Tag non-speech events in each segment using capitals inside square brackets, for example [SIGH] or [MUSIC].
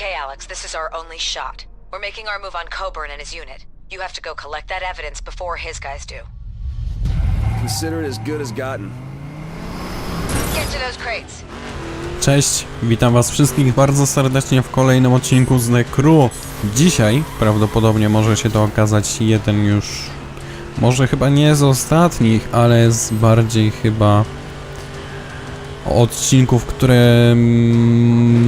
Okay, Alex, this is our only shot. We're making our move on Coburn and his unit. You have to go collect that evidence before his guys do. Consider it as good as gotten. Get to those crates. Cześć, witam was wszystkich bardzo serdecznie w kolejnym odcinku z The Crew. Dzisiaj prawdopodobnie może się to okazać jeden już, może chyba nie z ostatnich, ale z bardziej chyba odcinków, które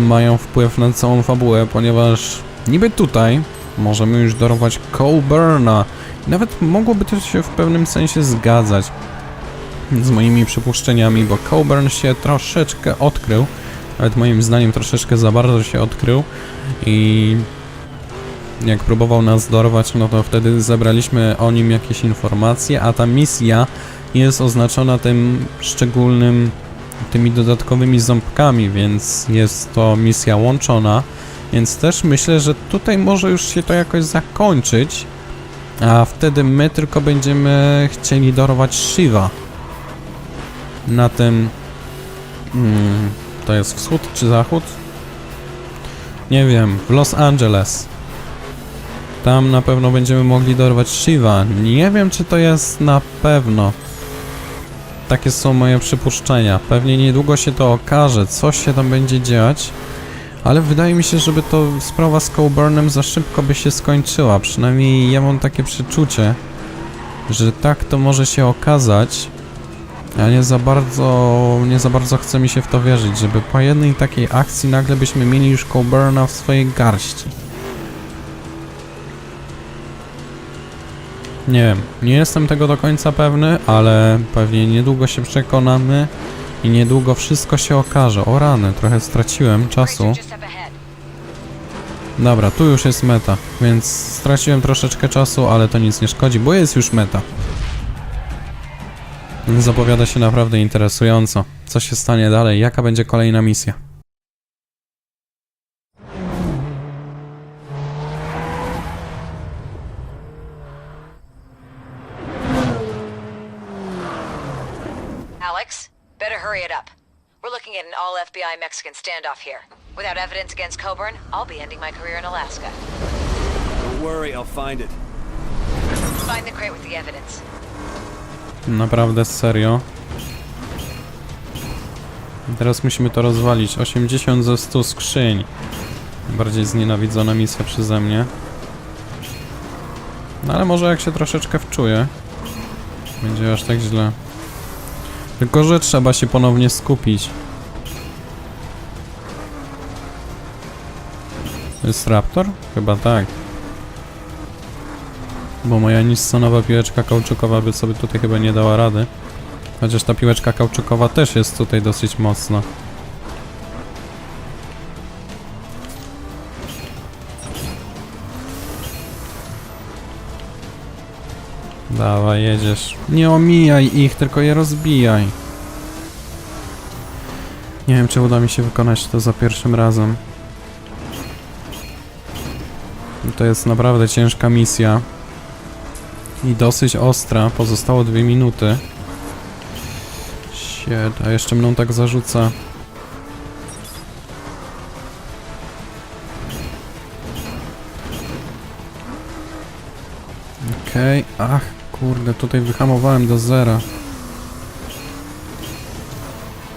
mają wpływ na całą fabułę, ponieważ niby tutaj możemy już dorwać Coburna. Nawet mogłoby to się w pewnym sensie zgadzać z moimi przypuszczeniami, bo Coburn się troszeczkę odkrył. Nawet moim zdaniem troszeczkę za bardzo się odkrył i jak próbował nas dorwać, no to wtedy zebraliśmy o nim jakieś informacje, a ta misja jest oznaczona tym szczególnym, tymi dodatkowymi ząbkami, więc jest to misja łączona, więc też myślę, że tutaj może już się to jakoś zakończyć, a wtedy my tylko będziemy chcieli dorwać Shiva na tym. Mm, to jest wschód czy zachód? Nie wiem, w Los Angeles. Tam na pewno będziemy mogli dorwać Shiva. Nie wiem, czy to jest na pewno. Takie są moje przypuszczenia. Pewnie niedługo się to okaże, coś się tam będzie dziać. Ale wydaje mi się, żeby to sprawa z Coburnem za szybko by się skończyła. Przynajmniej ja mam takie przeczucie, że tak to może się okazać. Ja nie za bardzo, nie za bardzo chce mi się w to wierzyć, żeby po jednej takiej akcji nagle byśmy mieli już Coburna w swojej garści. Nie wiem, nie jestem tego do końca pewny, ale pewnie niedługo się przekonamy i niedługo wszystko się okaże. O rany, trochę straciłem czasu. Dobra, tu już jest meta, więc straciłem troszeczkę czasu, ale to nic nie szkodzi, bo jest już meta. Zapowiada się naprawdę interesująco. Co się stanie dalej? Jaka będzie kolejna misja? Alex, better hurry it up. We're looking at an all FBI Mexican standoff here. Without evidence against Coburn, I'll be ending my career in Alaska. Don't worry, I'll find it. Find the crate with the evidence. Naprawdę serio? Teraz musimy to rozwalić. 80 ze 100 skrzyń. Bardziej znienawidzona misja przeze mnie. No ale może jak się troszeczkę wczuję, będzie aż tak źle. Tylko, że trzeba się ponownie skupić. To jest Raptor? Chyba tak. Bo moja nissonowa piłeczka kauczukowa by sobie tutaj chyba nie dała rady. Chociaż ta piłeczka kauczukowa też jest tutaj dosyć mocna. Dawaj, jedziesz. Nie omijaj ich, tylko je rozbijaj. Nie wiem, czy uda mi się wykonać to za pierwszym razem. To jest naprawdę ciężka misja. I dosyć ostra. Pozostało dwie minuty. Shit, a jeszcze mną tak zarzuca. Okej, ach, kurde, tutaj wyhamowałem do zera.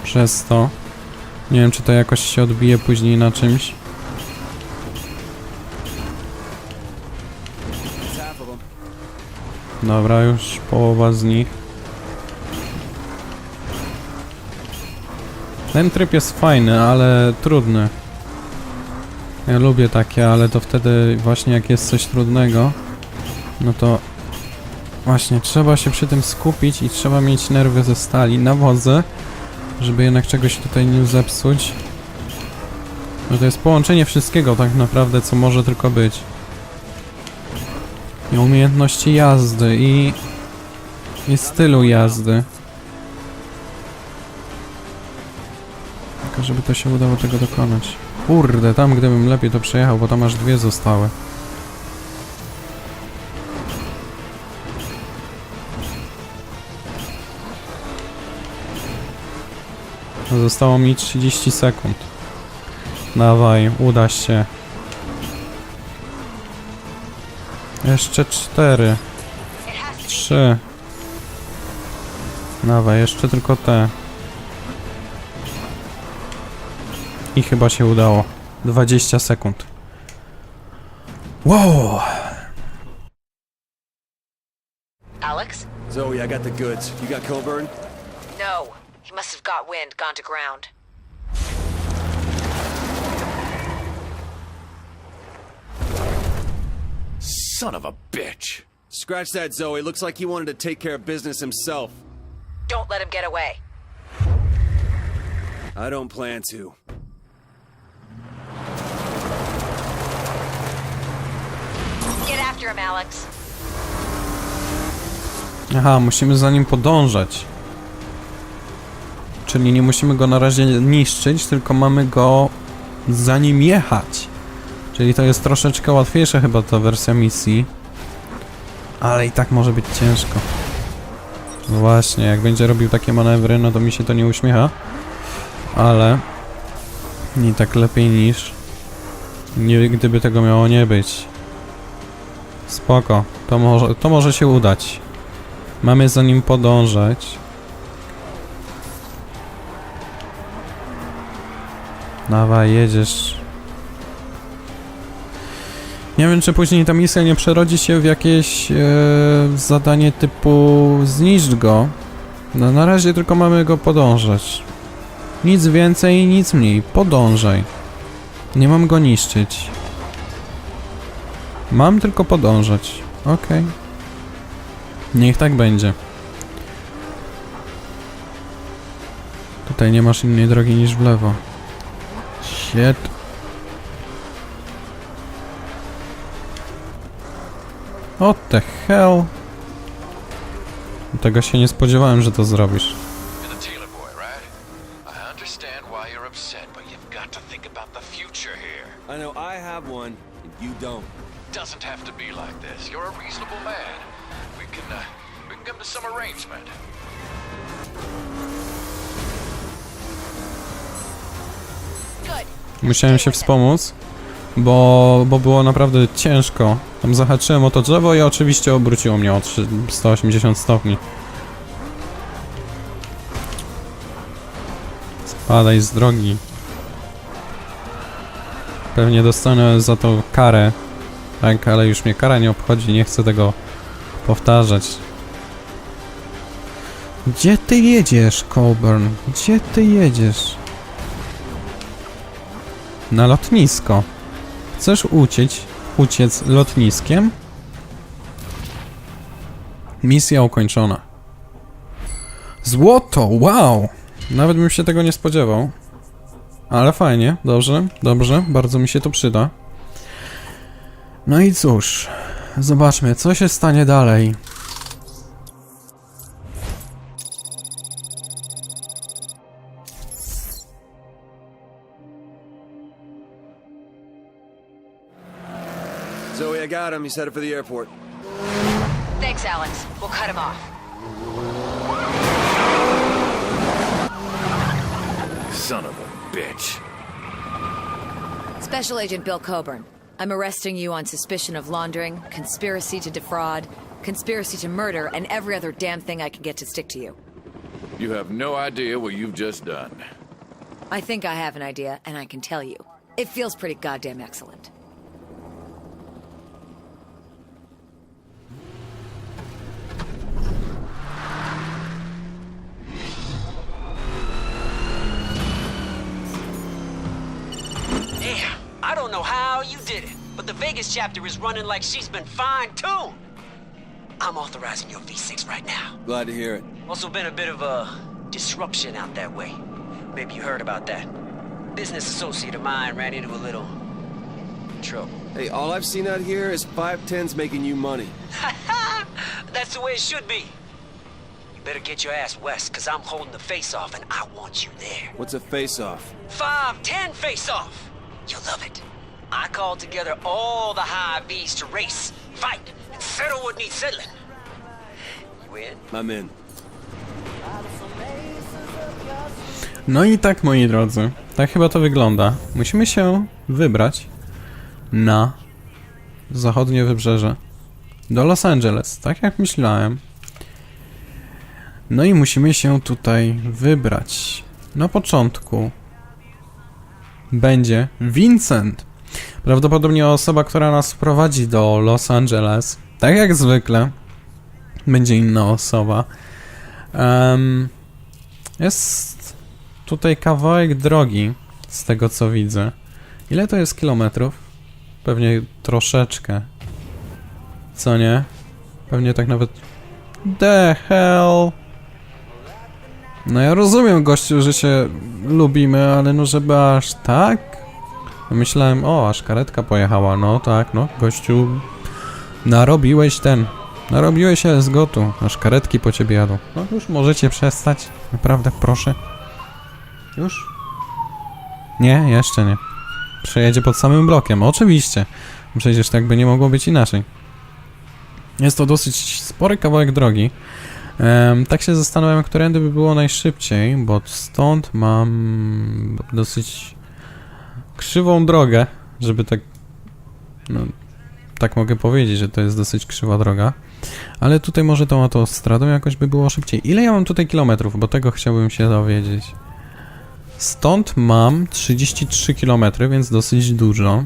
Przez to. Nie wiem, czy to jakoś się odbije później na czymś. Dobra, już połowa z nich. Ten tryb jest fajny, ale trudny. Ja lubię takie, ale to wtedy właśnie jak jest coś trudnego, no to właśnie trzeba się przy tym skupić i trzeba mieć nerwy ze stali na wodze, żeby jednak czegoś tutaj nie zepsuć. No to jest połączenie wszystkiego tak naprawdę, co może tylko być i umiejętności jazdy i, i stylu jazdy. Tylko żeby to się udało tego dokonać. Kurde, tam gdybym lepiej to przejechał, bo tam aż dwie zostały. Zostało mi 30 sekund. Dawaj, uda się. Jeszcze 4. 3. Dawaj, jeszcze tylko te. I chyba się udało. 20 sekund. Wow! Alex? Zoe, I got the goods. You got Coburn? No. He must have got wind, gone to ground. Son of a bitch. Scratch that, Zoe. Looks like he wanted to take care of business himself. Don't let him get away. I don't plan to. Get after him, Alex. Aha, musimy za nim podążać. Czyli nie musimy go na razie niszczyć, tylko mamy go za nim jechać. Czyli to jest troszeczkę łatwiejsza chyba ta wersja misji. Ale i tak może być ciężko. No właśnie, jak będzie robił takie manewry, no to mi się to nie uśmiecha. Ale nie tak lepiej niż nie, gdyby tego miało nie być. Spoko, to może, to może się udać. Mamy za nim podążać. Dawaj, jedziesz. Nie wiem, czy później ta misja nie przerodzi się w jakieś e, zadanie typu zniszcz go. No, na razie tylko mamy go podążać. Nic więcej, nic mniej. Podążaj. Nie mam go niszczyć. Mam tylko podążać. Okej. Niech tak będzie. Tutaj nie masz innej drogi niż w lewo. Shit. What the hell? Tego się nie spodziewałem, że to zrobisz. Musiałem się wspomóc, bo, bo było naprawdę ciężko. Tam zahaczyłem o to drzewo i oczywiście obróciło mnie o trzy- 180 stopni. Spadaj z drogi. Pewnie dostanę za to karę. Tak, ale już mnie kara nie obchodzi, nie chcę tego powtarzać. Gdzie ty jedziesz, Coburn? Gdzie ty jedziesz? Na lotnisko. Chcesz uciec, uciec lotniskiem? Misja ukończona. Złoto, wow! Nawet bym się tego nie spodziewał. Ale fajnie, dobrze, dobrze, bardzo mi się to przyda. No i cóż, zobaczmy, co się stanie dalej. Zoe, I got him. He's headed for the airport. Thanks, Alex. We'll cut him off. Son of a bitch. Special Agent Bill Coburn. I'm arresting you on suspicion of laundering, conspiracy to defraud, conspiracy to murder, and every other damn thing I can get to stick to you. You have no idea what you've just done. I think I have an idea, and I can tell you. It feels pretty goddamn excellent. Know how you did it, but the Vegas chapter is running like she's been fine-tuned. I'm authorizing your V6 right now. Glad to hear it. Also been a bit of a disruption out that way. Maybe you heard about that. Business associate of mine ran into a little trouble. Hey, all I've seen out here is 510s making you money. [LAUGHS] That's the way it should be. You better get your ass west, cause I'm holding the face-off and I want you there. What's a face-off? Five, ten face-off. You'll love it. I called together all the high V's to race, fight, and settle what needs settling. You in? I'm in. No i tak, moi drodzy, tak chyba to wygląda. Musimy się wybrać na zachodnie wybrzeże do Los Angeles, tak jak myślałem. No i musimy się tutaj wybrać. Na początku będzie Vincent. Prawdopodobnie osoba, która nas wprowadzi do Los Angeles. Tak jak zwykle. Będzie inna osoba. Em, jest tutaj kawałek drogi, z tego co widzę. Ile to jest kilometrów? Pewnie troszeczkę. Co nie? Pewnie tak nawet... The hell? No ja rozumiem, gościu, że się lubimy, ale no żeby aż tak? Myślałem, o, aż karetka pojechała, no tak, no, gościu, narobiłeś ten, narobiłeś zgotu, aż karetki po ciebie jadą. No już możecie przestać, naprawdę, proszę. Już? Nie, jeszcze nie. Przejedzie pod samym blokiem, oczywiście. Przecież tak by nie mogło być inaczej. Jest to dosyć spory kawałek drogi. Tak się zastanawiam, którędy by było najszybciej, bo stąd mam dosyć krzywą drogę, żeby tak. No, tak mogę powiedzieć, że to jest dosyć krzywa droga. Ale tutaj może tą autostradą jakoś by było szybciej. Ile ja mam tutaj kilometrów? Bo tego chciałbym się dowiedzieć. Stąd mam 33 km, więc dosyć dużo.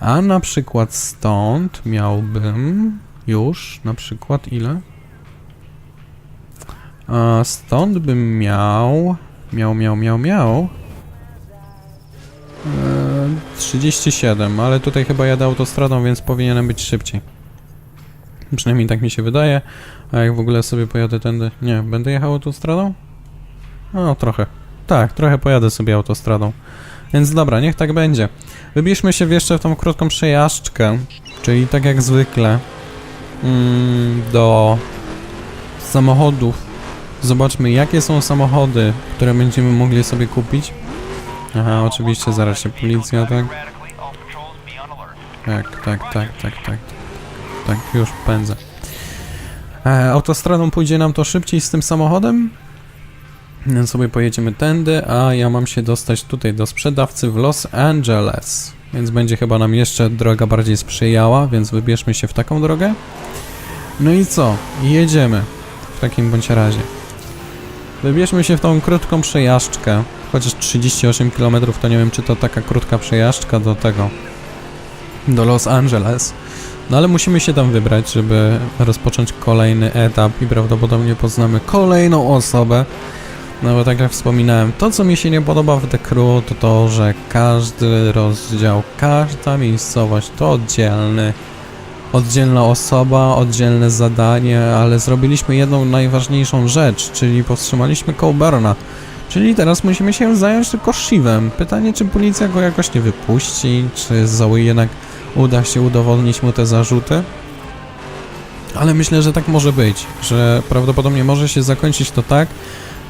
A na przykład stąd miałbym już na przykład ile? A stąd bym miał. Miał, miał, miał, miał. Eee, 37, ale tutaj chyba jadę autostradą, więc powinienem być szybciej. Przynajmniej tak mi się wydaje. A jak w ogóle sobie pojadę tędy. Nie, będę jechał autostradą? No, trochę. Tak, trochę pojadę sobie autostradą. Więc dobra, niech tak będzie. Wybierzmy się jeszcze w tą krótką przejażdżkę, czyli tak jak zwykle mm, do samochodów. Zobaczmy, jakie są samochody, które będziemy mogli sobie kupić. Aha, oczywiście, zaraz się policja, tak? Tak, tak, tak, tak, tak. Tak, już pędzę. E, autostradą pójdzie nam to szybciej z tym samochodem? Sobie pojedziemy tędy, a ja mam się dostać tutaj do sprzedawcy w Los Angeles. Więc będzie chyba nam jeszcze droga bardziej sprzyjała, więc wybierzmy się w taką drogę. No i co? Jedziemy. W takim bądź razie. Wybierzmy się w tą krótką przejażdżkę. Chociaż 38 km to nie wiem, czy to taka krótka przejażdżka do tego. Do Los Angeles. No ale musimy się tam wybrać, żeby rozpocząć kolejny etap i prawdopodobnie poznamy kolejną osobę. No bo tak jak wspominałem, to co mi się nie podoba w The Crew to to, że każdy rozdział, każda miejscowość to oddzielny, oddzielna osoba, oddzielne zadanie, ale zrobiliśmy jedną najważniejszą rzecz, czyli powstrzymaliśmy Coburna. Czyli teraz musimy się zająć tylko Shivem. Pytanie, czy policja go jakoś nie wypuści, czy Zoe jednak uda się udowodnić mu te zarzuty? Ale myślę, że tak może być, że prawdopodobnie może się zakończyć to tak,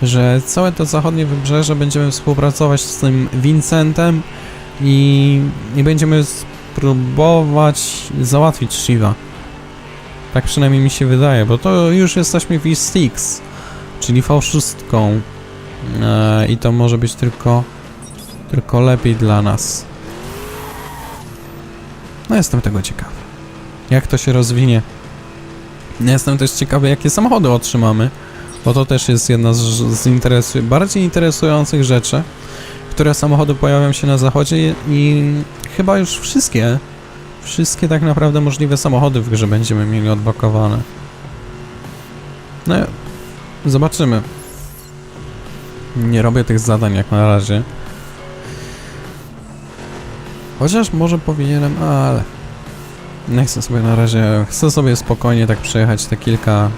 że całe to zachodnie wybrzeże będziemy współpracować z tym Vincentem i, i będziemy spróbować załatwić Shiva. Tak przynajmniej mi się wydaje, bo to już jesteśmy w E6, czyli V6 e, i to może być tylko tylko lepiej dla nas. No jestem tego ciekawy. Jak to się rozwinie. Jestem też ciekawy, jakie samochody otrzymamy. Bo to też jest jedna z, z interesu bardziej interesujących rzeczy, które samochody pojawią się na zachodzie i chyba już wszystkie, wszystkie tak naprawdę możliwe samochody w grze będziemy mieli odblokowane. No, zobaczymy. Nie robię tych zadań jak na razie. Chociaż może powinienem, ale... Nie chcę sobie na razie, chcę sobie spokojnie tak przejechać te kilka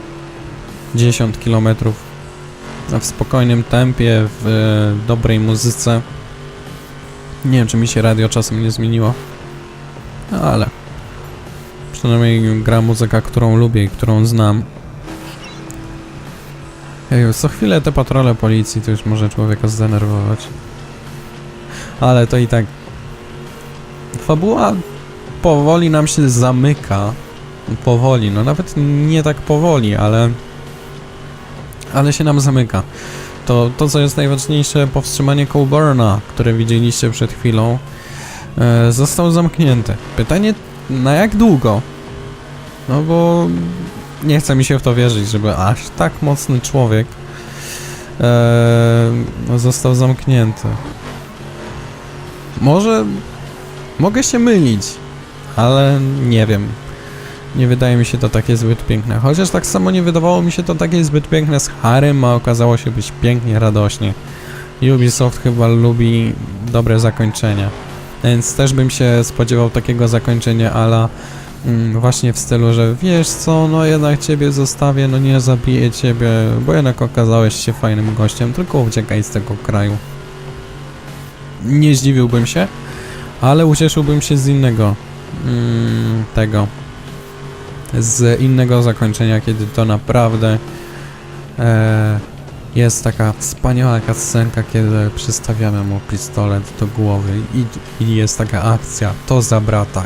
10 km w spokojnym tempie, w e, dobrej muzyce. Nie wiem, czy mi się radio czasem nie zmieniło, ale przynajmniej gra muzyka, którą lubię i którą znam. Co chwilę te patrole policji to już może człowieka zdenerwować. Ale to i tak. Fabuła powoli nam się zamyka. Powoli, no nawet nie tak powoli, ale ale się nam zamyka. To, to co jest najważniejsze, powstrzymanie Colburna, które widzieliście przed chwilą, e, zostało zamknięte. Pytanie, na jak długo? No bo nie chce mi się w to wierzyć, żeby aż tak mocny człowiek e, został zamknięty. Może mogę się mylić, ale nie wiem. Nie wydaje mi się to takie zbyt piękne. Chociaż tak samo nie wydawało mi się to takie zbyt piękne z Harem, a okazało się być pięknie, radośnie. Ubisoft chyba lubi dobre zakończenia. Więc też bym się spodziewał takiego zakończenia ala mm, właśnie w stylu, że wiesz co, no jednak ciebie zostawię, no nie zabiję ciebie, bo jednak okazałeś się fajnym gościem, tylko uciekaj z tego kraju. Nie zdziwiłbym się, ale ucieszyłbym się z innego mm, tego z innego zakończenia, kiedy to naprawdę e, jest taka wspaniała cutscenka, kiedy przystawiamy mu pistolet do głowy i, i jest taka akcja, to za brata.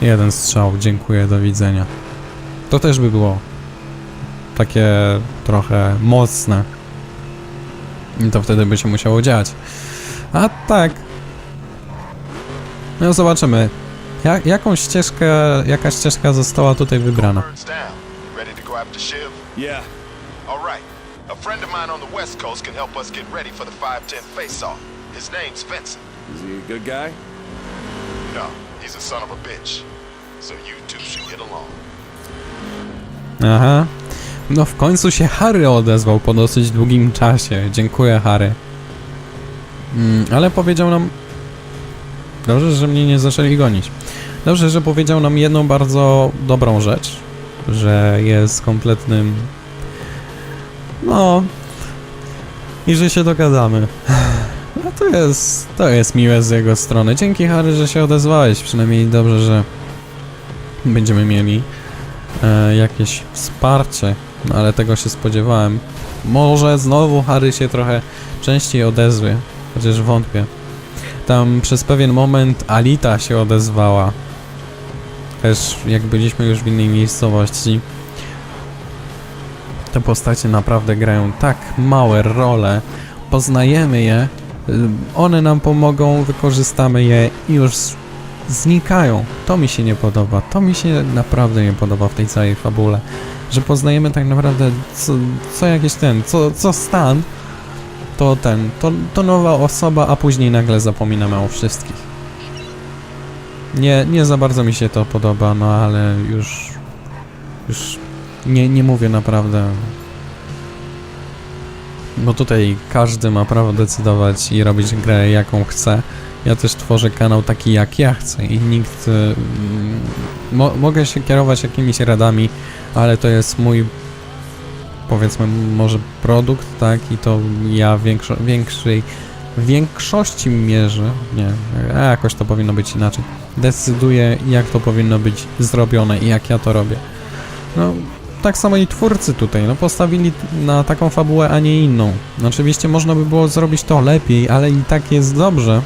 Jeden strzał, dziękuję, do widzenia. To też by było takie trochę mocne. I to wtedy by się musiało dziać. A tak. No zobaczymy. Jak, jaką ścieżkę, jaka ścieżka została tutaj wybrana? Yeah. All right. A friend of mine on the West Coast can help us get ready for the 510 face-off. His name's Vincent. Is he a good guy? No, he's a son of a bitch. Aha. No w końcu się Harry odezwał po dosyć długim czasie. Dziękuję Harry. Mm, ale powiedział nam... Dobrze, że mnie nie zaczęli gonić. Dobrze, że powiedział nam jedną bardzo dobrą rzecz. Że jest kompletnym... No... I że się dogadamy. No to jest... To jest miłe z jego strony. Dzięki Harry, że się odezwałeś. Przynajmniej dobrze, że będziemy mieli e, jakieś wsparcie, no ale tego się spodziewałem. Może znowu Harry się trochę częściej odezwie, chociaż wątpię. Tam przez pewien moment Alita się odezwała. Też jak byliśmy już w innej miejscowości. Te postacie naprawdę grają tak małe role. Poznajemy je, y, one nam pomogą, wykorzystamy je i już znikają. To mi się nie podoba. To mi się naprawdę nie podoba w tej całej fabule. Że poznajemy tak naprawdę co, co jakiś ten, co, co stan, to ten, to, to nowa osoba, a później nagle zapominamy o wszystkich. Nie, nie za bardzo mi się to podoba, no ale już, już nie, nie mówię naprawdę. Bo tutaj każdy ma prawo decydować i robić grę jaką chce. Ja też tworzę kanał taki jak ja chcę i nikt... y, mm, Mo mogę się kierować jakimiś radami, ale to jest mój powiedzmy może produkt, tak? I to ja większo większej większości mierze, nie, jakoś to powinno być inaczej, decyduję jak to powinno być zrobione i jak ja to robię. No, tak samo i twórcy tutaj, no postawili na taką fabułę, a nie inną. Oczywiście można by było zrobić to lepiej, ale i tak jest dobrze.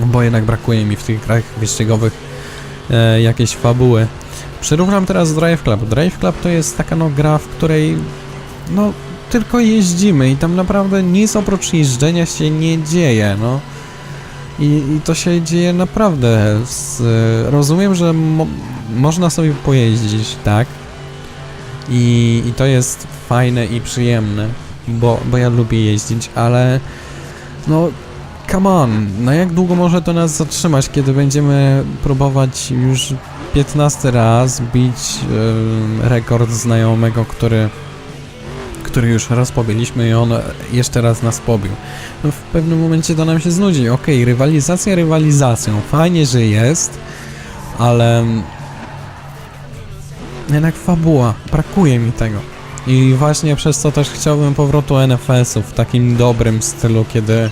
No bo jednak brakuje mi w tych grach wyścigowych e, jakiejś fabuły. Przyrównam teraz Drive Club. Drive Club to jest taka no gra, w której no tylko jeździmy i tam naprawdę nic oprócz jeżdżenia się nie dzieje, no. I, i to się dzieje naprawdę. Z, rozumiem, że mo można sobie pojeździć, tak? I, I to jest fajne i przyjemne, bo, bo ja lubię jeździć, ale no come on, no jak długo może to nas zatrzymać, kiedy będziemy próbować już 15 raz bić em, rekord znajomego, który który już raz pobiliśmy i on jeszcze raz nas pobił. No w pewnym momencie to nam się znudzi. Okej, rywalizacja rywalizacją. Fajnie, że jest, ale jednak fabuła. Brakuje mi tego. I właśnie przez to też chciałbym powrotu NFS-u w takim dobrym stylu, kiedy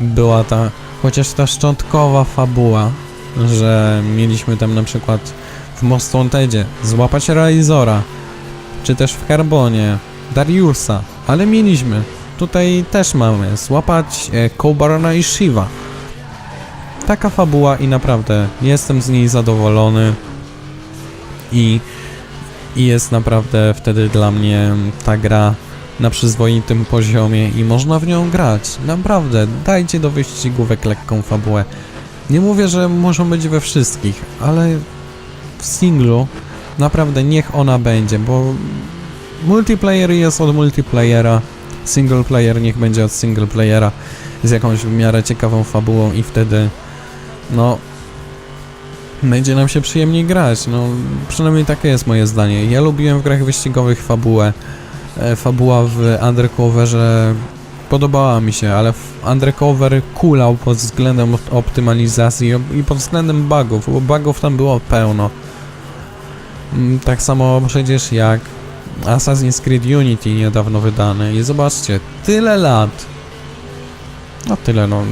była ta, chociaż ta szczątkowa fabuła, że mieliśmy tam na przykład w Most Wantedzie złapać realizora, czy też w Carbonie Dariusa, ale mieliśmy. Tutaj też mamy złapać e, i Shiva. Taka fabuła i naprawdę jestem z niej zadowolony i, i jest naprawdę wtedy dla mnie ta gra na przyzwoitym poziomie i można w nią grać. Naprawdę, dajcie do wyścigówek lekką fabułę. Nie mówię, że muszą być we wszystkich, ale w singlu, naprawdę niech ona będzie, bo multiplayer jest od multiplayera, single player niech będzie od single playera z jakąś w miarę ciekawą fabułą i wtedy no będzie nam się przyjemniej grać, no przynajmniej takie jest moje zdanie. Ja lubiłem w grach wyścigowych fabułę. E, fabuła w Undercoverze podobała mi się, ale Undercover kulał pod względem op- optymalizacji i pod względem bugów, bo bugów tam było pełno. Mm, Tak samo przecież jak Assassin's Creed Unity niedawno wydany i zobaczcie, tyle lat. No tyle, no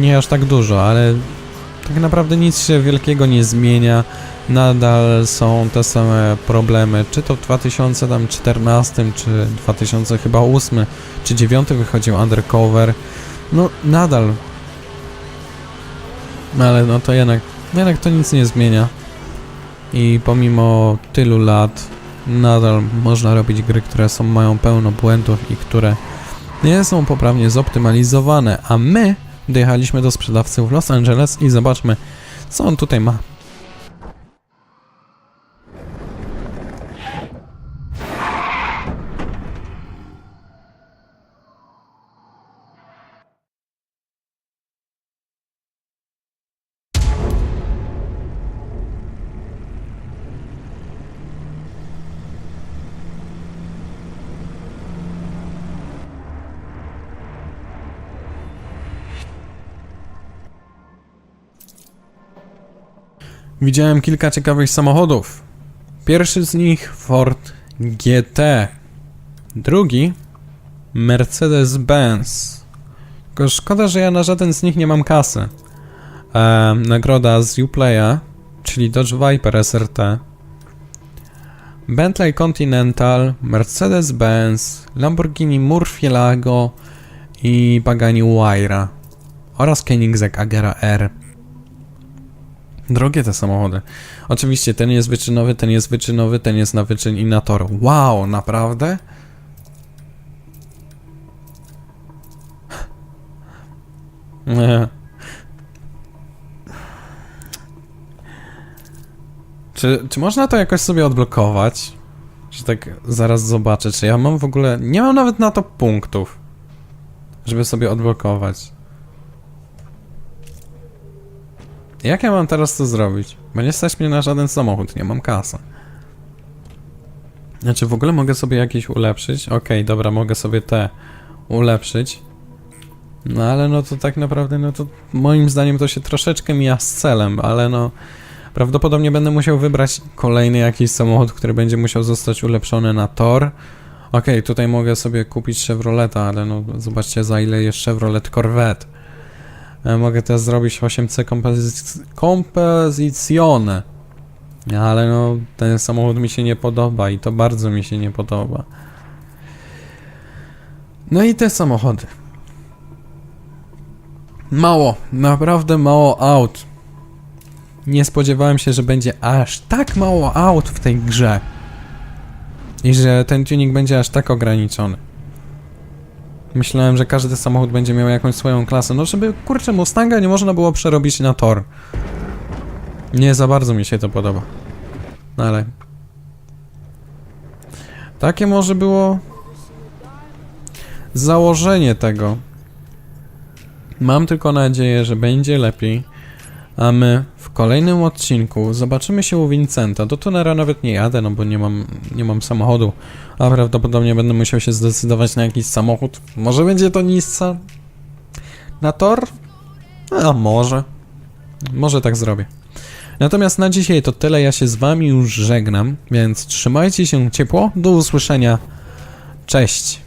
nie aż tak dużo, ale tak naprawdę nic się wielkiego nie zmienia. Nadal są te same problemy, czy to w 2014, czy 2000 chyba 8, czy 9 wychodził Undercover. No nadal. Ale no to jednak, jednak to nic nie zmienia. I pomimo tylu lat nadal można robić gry, które są, mają pełno błędów i które nie są poprawnie zoptymalizowane, a my dojechaliśmy do sprzedawcy w Los Angeles i zobaczmy, co on tutaj ma. Widziałem kilka ciekawych samochodów. Pierwszy z nich Ford GT. Drugi Mercedes-Benz. Tylko szkoda, że ja na żaden z nich nie mam kasy. E, nagroda z Uplaya, czyli Dodge Viper SRT. Bentley Continental, Mercedes-Benz, Lamborghini Murcielago i Pagani Huayra oraz Koenigsegg Agera R. Drogie te samochody. Oczywiście ten jest wyczynowy, ten jest wyczynowy, ten jest na wyczyn i na tor. Wow, naprawdę? [LAUGHS] Czy, czy można to jakoś sobie odblokować? Że tak zaraz zobaczę, czy ja mam w ogóle... Nie mam nawet na to punktów, żeby sobie odblokować. Jak ja mam teraz to zrobić? Bo nie stać mnie na żaden samochód, nie mam kasy. Znaczy w ogóle mogę sobie jakieś ulepszyć? Okej, dobra, mogę sobie te ulepszyć. No ale no to tak naprawdę, no to moim zdaniem to się troszeczkę mija z celem, ale no prawdopodobnie będę musiał wybrać kolejny jakiś samochód, który będzie musiał zostać ulepszony na tor. Okej, tutaj mogę sobie kupić Chevroleta, ale no zobaczcie za ile jest Chevrolet Corvette. Ja mogę teraz zrobić 8C kompozyc- kompozycjone. Ale no, ten samochód mi się nie podoba i to bardzo mi się nie podoba. No i te samochody. Mało, naprawdę mało aut. Nie spodziewałem się, że będzie aż tak mało aut w tej grze. I że ten tuning będzie aż tak ograniczony. Myślałem, że każdy samochód będzie miał jakąś swoją klasę. No, żeby kurczę, Mustanga nie można było przerobić na tor. Nie za bardzo mi się to podoba. No ale. Takie może było. Założenie tego. Mam tylko nadzieję, że będzie lepiej. A my w kolejnym odcinku zobaczymy się u Vincenta. Do tunera nawet nie jadę, no bo nie mam, nie mam samochodu. A prawdopodobnie będę musiał się zdecydować na jakiś samochód. Może będzie to Nissan? Na tor? A może. Może tak zrobię. Natomiast na dzisiaj to tyle. Ja się z wami już żegnam, więc trzymajcie się ciepło. Do usłyszenia. Cześć.